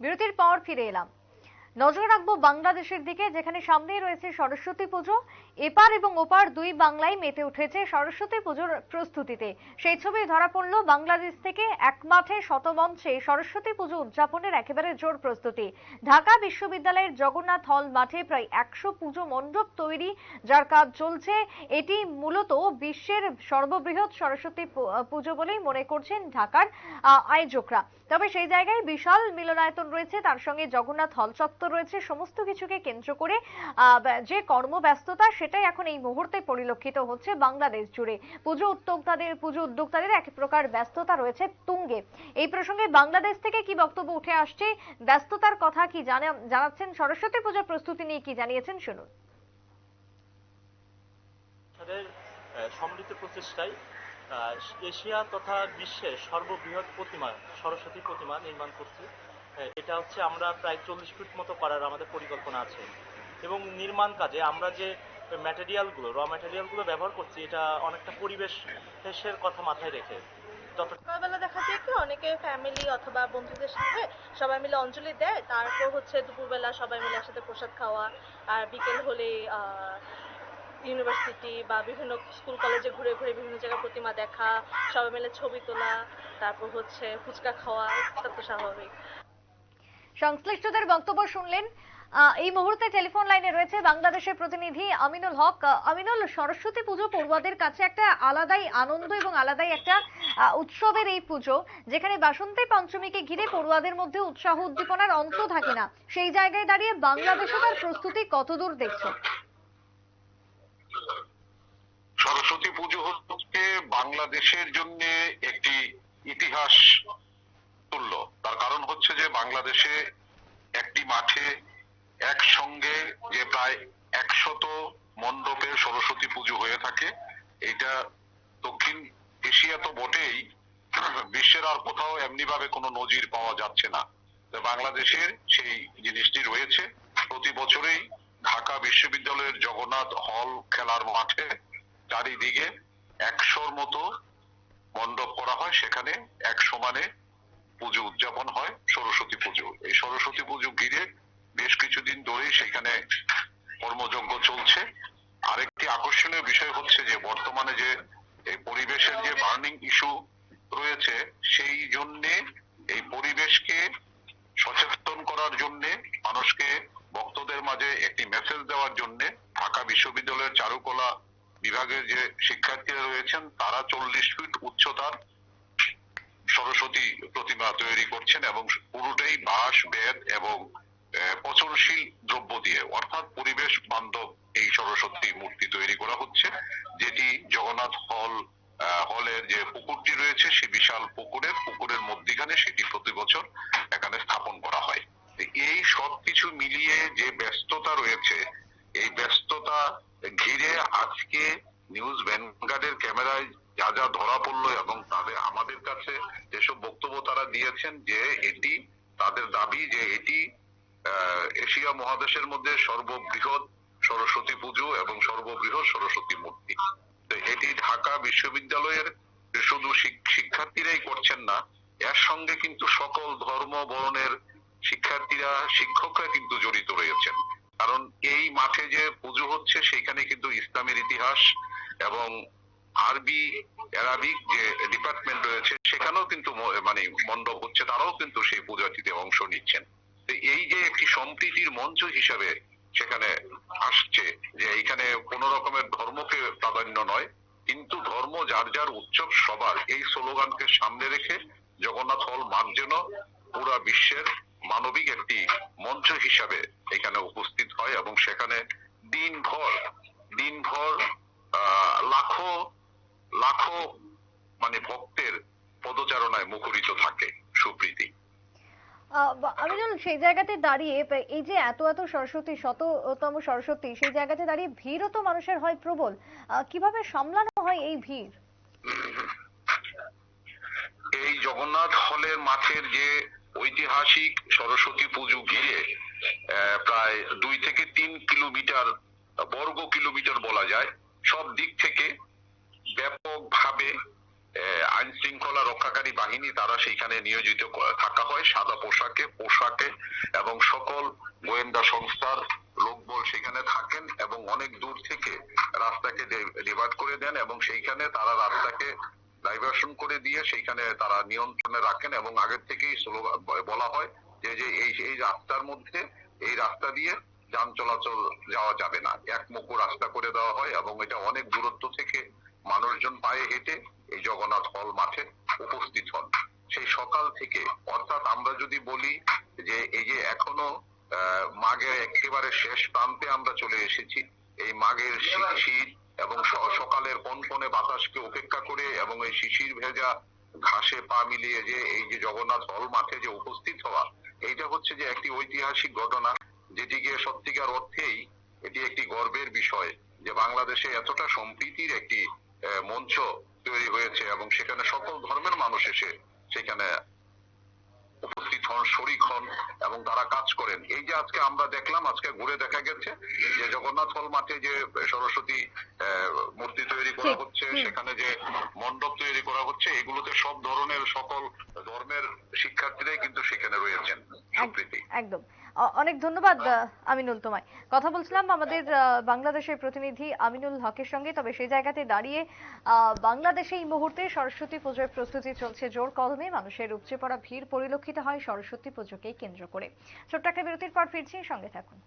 বিরতির পর ফিরে এলাম। নজর রাখব বাংলাদেশের দিকে, যেখানে সামনেই রয়েছে সরস্বতী পুজো। এপার এবং ওপার দুই বাংলায় মেতে উঠেছে সরস্বতী পুজোর প্রস্তুতিতে। সেই ছবি ধরা পড়ল বাংলাদেশ থেকে এক মাঠে শতমঞ্চে সরস্বতী পুজো উদযাপনের একেবারে জোর প্রস্তুতি। ঢাকা বিশ্ববিদ্যালয়ের জগন্নাথ হল মাঠে প্রায় একশো পুজো মণ্ডপ তৈরি, যার কাজ চলছে। এটি মূলত বিশ্বের সর্ববৃহৎ সরস্বতী পুজো বলেই মনে করছেন ঢাকার আয়োজকরা। তবে সেই জায়গায় বিশাল মিলনায়তন রয়েছে। তার সঙ্গে জগন্নাথ হল চত্বর রয়েছে, সমস্ত কিছুকে কেন্দ্র করে যে কর্মব্যস্ততা সেটাই এখন এই মুহূর্তে পরিলক্ষিত হচ্ছে বাংলাদেশ জুড়ে। পুজো উদ্যোক্তাদের পুজো উদ্যোক্তাদের এক প্রকার ব্যস্ততা রয়েছে তুঙ্গে। এই প্রসঙ্গে বাংলাদেশ থেকে কি বক্তব্য উঠে আসছে, ব্যস্ততার কথা কি জানাচ্ছেন সরস্বতী পূজার প্রস্তুতি নিয়ে কি জানিয়েছেন শুনুন। সম্মিলিত প্রচেষ্টায় এশিয়া তথা বিশ্বের সর্ববৃহৎ প্রতিমা, সরস্বতী প্রতিমা নির্মাণ করছি। এটা হচ্ছে আমরা প্রায় চল্লিশ ফিট মতো করার আমাদের পরিকল্পনা আছে। এবং নির্মাণ কাজে আমরা যে ম্যাটেরিয়ালগুলো র ম্যাটেরিয়ালগুলো ব্যবহার করছি, এটা অনেকটা পরিবেশ দেশের কথা মাথায় রেখে সকালবেলা দেখা যায় কি, অনেকে ফ্যামিলি অথবা বন্ধুদের সাথে সবাই মিলে অঞ্জলি দেয়, তারপর হচ্ছে দুপুরবেলা সবাই মিলে একসাথে প্রসাদ খাওয়া, আর বিকেল হলে ইউনিভার্সিটি বা বিভিন্ন স্কুল কলেজে ঘুরে ঘুরে বিভিন্ন জায়গায় প্রতিমা দেখা, সবাই মিলে ছবি তোলা, তারপর হচ্ছে ফুচকা খাওয়া, এটা তো স্বাভাবিক। সংশ্লিষ্টদের বক্তব্য শুনলেন। এই মুহূর্তে টেলিফোন লাইনে রয়েছে বাংলাদেশের প্রতিনিধি আমিনুল হক। আমিনুল, সরস্বতী পুজো পড়ুয়াদের কাছে একটা আলাদাই আনন্দ এবং আলাদাই একটা উৎসবের এই পুজো, যেখানে বাসন্তী পঞ্চমীকে ঘিরে পড়ুয়াদের মধ্যে উৎসাহ উদ্দীপনার অন্ত থাকে না। সেই জায়গায় দাঁড়িয়ে বাংলাদেশে তার প্রস্তুতি কতদূর দেখছ? সরস্বতী পুজো হচ্ছে বাংলাদেশের জন্য একটি ইতিহাস তার কারণ হচ্ছে যে বাংলাদেশে একটি মাঠে একসঙ্গে যে প্রায় একশত মণ্ডপে সরস্বতী পুজো হয়ে থাকে এটা দক্ষিণ এশিয়া তো বটেই, বিশ্বের আর কোথাও এমনি ভাবে কোনো নজির পাওয়া যাচ্ছে না। বাংলাদেশের সেই জিনিসটি রয়েছে। প্রতি বছরেই ঢাকা বিশ্ববিদ্যালয়ের জগন্নাথ হল খেলার মাঠে চারিদিকে একশোর মতো মণ্ডপ করা হয়। সেখানে এক সমানে পুজো উদযাপন হয়, সরস্বতী পুজো। এই সরস্বতী পুজো ঘিরে বেশ কিছুদিন ধরেই সেখানে কর্মযজ্ঞ চলছে। আরেকটি আকর্ষণীয় বিষয় হচ্ছে যে, বর্তমানে যে এই পরিবেশের যে বার্নিং ইস্যু রয়েছে, সেই জন্যে এই পরিবেশকে সচেতন করার জন্য, মানুষকে ভক্তদের মাঝে একটি মেসেজ দেওয়ার জন্য ঢাকা বিশ্ববিদ্যালয়ের চারুকলা বিভাগের যে শিক্ষার্থীরা রয়েছেন, তারা চল্লিশ ফিট উচ্চতার সরস্বতী প্রতিমা তৈরি করছেন এবং পুরোটাই বাঁশ বেদ এবং পচনশীল দ্রব্য দিয়ে। অর্থাৎ পরিবেশ বান্ধব এই সরস্বতী মূর্তি তৈরি করা হচ্ছে, যেটি জগন্নাথ হল হলের যে পুকুরটি রয়েছে সেই বিশাল পুকুরের পুকুরের মধ্যিখানে সেটি প্রতি বছর এখানে স্থাপন করা হয়। এই সবকিছু মিলিয়ে যে ব্যস্ততা রয়েছে, এই ব্যস্ততা ঘিরে আজকে নিউজ ভ্যানগার্ডের ক্যামেরায় যা যা ধরা পড়ল এবং তাদের, আমাদের কাছে যেসব বক্তব্য তারা দিয়েছেন যে এটি তাদের দাবি যে এটি এশিয়া মহাদেশের মধ্যে সর্ববৃহৎ সরস্বতী পুজো এবং সর্ববৃহৎ সরস্বতী মূর্তি। এটি ঢাকা বিশ্ববিদ্যালয়ের শুধু শিক্ষার্থীরাই করছেন না, এর সঙ্গে কিন্তু সকল ধর্ম বর্ণের শিক্ষার্থীরা, শিক্ষকরা কিন্তু জড়িত রয়েছেন। কারণ এই মাঠে যে পুজো হচ্ছে, সেখানে কিন্তু ইসলামের ইতিহাস এবং আরবি অ্যারাবিক যে ডিপার্টমেন্ট রয়েছে সেখানেও কিন্তু মানে মণ্ডপ হচ্ছে তারাও কিন্তু সেই পূজাটিতে অংশ নিচ্ছেন। এই যে একটি সম্প্রীতির মঞ্চ হিসাবে সেখানে আসছে যে এইখানে কোন রকমের ধর্মকে প্রাধান্য নয় কিন্তু ধর্ম যার যার উৎসব সবার এই স্লোগানকে সামনে রেখে জগন্নাথ হল মাঠ যেন পুরা বিশ্বের মানবিক একটি মঞ্চ হিসাবে এখানে উপস্থিত হয় এবং সেখানে দিনভর দিনভর আহ, লাখো লাখো মানে ভক্তের পদচারণায় মুখরিত থাকে সুপ্রীতি। বা- আমিনুল সেই জায়গাতে দাঁড়িয়ে এই যে এত এত সরস্বতী শততম সরস্বতী সেই জায়গাতে দাঁড়িয়ে ভিড়ও তো মানুষের হয় প্রবল। কীভাবে সামলানো হয় এই ভিড়? এই জগন্নাথ হলের মাঠের যে ঐতিহাসিক সরস্বতী পুজো ঘিরে প্রায় দুই থেকে তিন কিলোমিটার বর্গ কিলোমিটার বলা যায় সব দিক থেকে ব্যাপকভাবে আইন শৃঙ্খলা রক্ষাকারী বাহিনী তারা সেইখানে নিয়োজিত থাকা হয়। সাদা পোশাকে পোশাকে এবং সকল গোয়েন্দা সংস্থার লোকবল সেখানে থাকেন এবং অনেক দূর থেকে রাস্তাকে ডিভাইড করে দেন এবং সেইখানে তারা রাস্তাকে ডাইভার্সন করে দিয়ে সেইখানে তারা নিয়ন্ত্রণে রাখেন এবং আগের থেকেই বলা হয় যে যে এই এই রাস্তার মধ্যে, এই রাস্তা দিয়ে যান চলাচল যাওয়া যাবে না। এক মুখো রাস্তা করে দেওয়া হয় এবং এটা অনেক দূরত্ব থেকে মানুষজন পায়ে হেঁটে এই জগন্নাথ হল মাঠে উপস্থিত হন। সেই সকাল থেকে, অর্থাৎ আমরা যদি বলি যে এই যে এখনও মাঘের একেবারে শেষ প্রান্তে আমরা চলে এসেছি, এই মাঘের শীত এবং সকালের কনকনে বাতাসকে উপেক্ষা করে এবং এই শিশির ভেজা ঘাসে পা মিলিয়ে যে এই যে জগন্নাথ হল মাঠে যে উপস্থিত হওয়া, এইটা হচ্ছে যে একটি ঐতিহাসিক ঘটনা যেটিকে সত্যিকার অর্থেই এটি একটি গর্বের বিষয় যে বাংলাদেশে এতটা সম্প্রীতির একটি মঞ্চ তৈরি হয়েছে এবং সেখানে সকল ধর্মের মানুষ এসে সেখানে উপস্থিত হন শরিক হন এবং তারা কাজ করেন। এই যে আজকে আমরা দেখলাম আজকে ঘুরে দেখা গেছে যে জগন্নাথ হল মাঠে যে সরস্বতী আহ, মূর্তি তৈরি করা হচ্ছে সেখানে যে মণ্ডপ তৈরি করা হচ্ছে এগুলোতে সব ধরনের সকল ধর্মের শিক্ষার্থীরাই কিন্তু সেখানে রয়েছেন একদম অনেক ধন্যবাদ আমিনুল তোমায়। কথা বলছিলাম আমাদের বাংলাদেশের প্রতিনিধি আমিনুল হকের সঙ্গে তবে সেই জায়গাতে দাঁড়িয়ে আহ, বাংলাদেশে এই মুহূর্তে সরস্বতী পুজোর প্রস্তুতি চলছে জোর কদমে। মানুষের উপচে পড়া ভিড় পরিলক্ষিত হয় সরস্বতী পুজোকে কেন্দ্র করে। ছোট্ট একটা বিরতির পর ফিরছি সঙ্গে থাকুন।